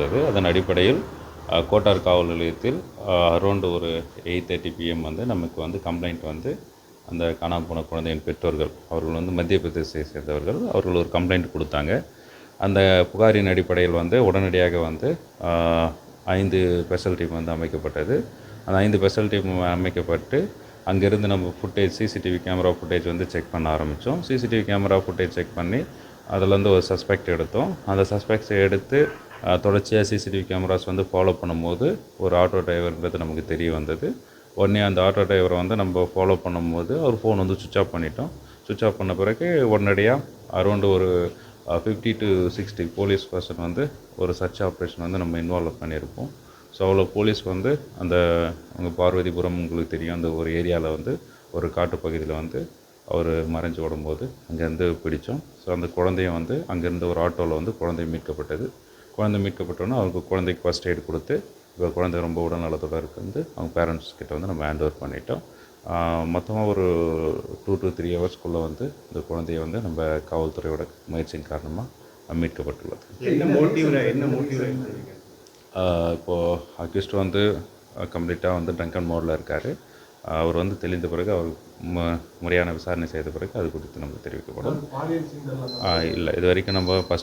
இருந்தது. அதன் அடிப்படையில் கோட்டார் காவல் நிலையத்தில் அரௌண்டு ஒரு எயிட் தேர்ட்டி பிஎம் வந்து நமக்கு வந்து கம்ப்ளைண்ட் வந்து அந்த காணாமல் போன குழந்தையின் பெற்றோர்கள் அவர்கள் வந்து மத்திய பிரதேசத்தை சேர்ந்தவர்கள் அவர்கள் ஒரு கம்ப்ளைண்ட் கொடுத்தாங்க. அந்த புகாரின் அடிப்படையில் வந்து உடனடியாக வந்து ஐந்து ஸ்பெஷல் டீம் வந்து அமைக்கப்பட்டது. அந்த ஐந்து ஸ்பெஷல் டீம் அமைக்கப்பட்டு அங்கேருந்து நம்ம ஃபுட்டேஜ் சிசிடிவி கேமரா ஃபுட்டேஜ் வந்து செக் பண்ண ஆரம்பித்தோம் சிசிடிவி கேமரா ஃபுட்டேஜ் செக் பண்ணி அதில் வந்து ஒரு சஸ்பெக்ட் எடுத்தோம். அந்த சஸ்பெக்ட்ஸை எடுத்து தொடர்ச்சியாக சிசிடிவி கேமராஸ் வந்து ஃபாலோ பண்ணும்போது ஒரு ஆட்டோ டிரைவர்ன்றது நமக்கு தெரிய வந்தது. உடனே அந்த ஆட்டோ டிரைவரை வந்து நம்ம ஃபாலோ பண்ணும்போது அவர் ஃபோன் வந்து சுவிச் ஆஃப் பண்ணிட்டோம். சுவிச் ஆஃப் பண்ண பிறகு உடனடியாக அரௌண்டு ஒரு fifty to sixty police person வந்து ஒரு சர்ச் ஆப்ரேஷன் வந்து நம்ம இன்வால்வ் பண்ணியிருப்போம். ஸோ அவ்வளோ போலீஸ் வந்து அந்த அங்கே பார்வதிபுரம் உங்களுக்கு தெரியும் அந்த ஒரு ஏரியாவில் வந்து ஒரு காட்டுப்பகுதியில் வந்து அவர் மறைஞ்சு ஓடும்போது அங்கேருந்து பிடித்தோம் ஸோ அந்த குழந்தைய வந்து அங்கேருந்து ஒரு ஆட்டோவில் வந்து குழந்தை மீட்கப்பட்டது. குழந்தை மீட்கப்பட்டோன்னே அவருக்கு குழந்தைக்கு ஃபஸ்ட் எய்ட் கொடுத்து இப்போ குழந்தை ரொம்ப உடல் நலத்தோட இருக்கு அவங்க பேரண்ட்ஸ் கிட்ட வந்து நம்ம ஹேண்ட் ஓவர் பண்ணிட்டோம். மொத்தமாக ஒரு டூ டு த்ரீ ஹவர்ஸ்க்குள்ளே வந்து இந்த குழந்தைய வந்து நம்ம காவல்துறையோட முயற்சியின் காரணமாக மீட்கப்பட்டுள்ளது. என்ன மோட்டிவ்ல என்ன மோட்டிவ்ல ஆஹ் இப்போது அக்யூஸ்ட் வந்து கம்ப்ளீட்டாக வந்து ட்ரங்கன் மோடில் இருக்கார். அவர் வந்து தெளிந்த பிறகு அவர் முறையான விசாரணை செய்த பிறகு அது குறித்து நமக்கு தெரிவிக்கப்படும். இல்லை இது வரைக்கும் நம்ம ஃபஸ்ட்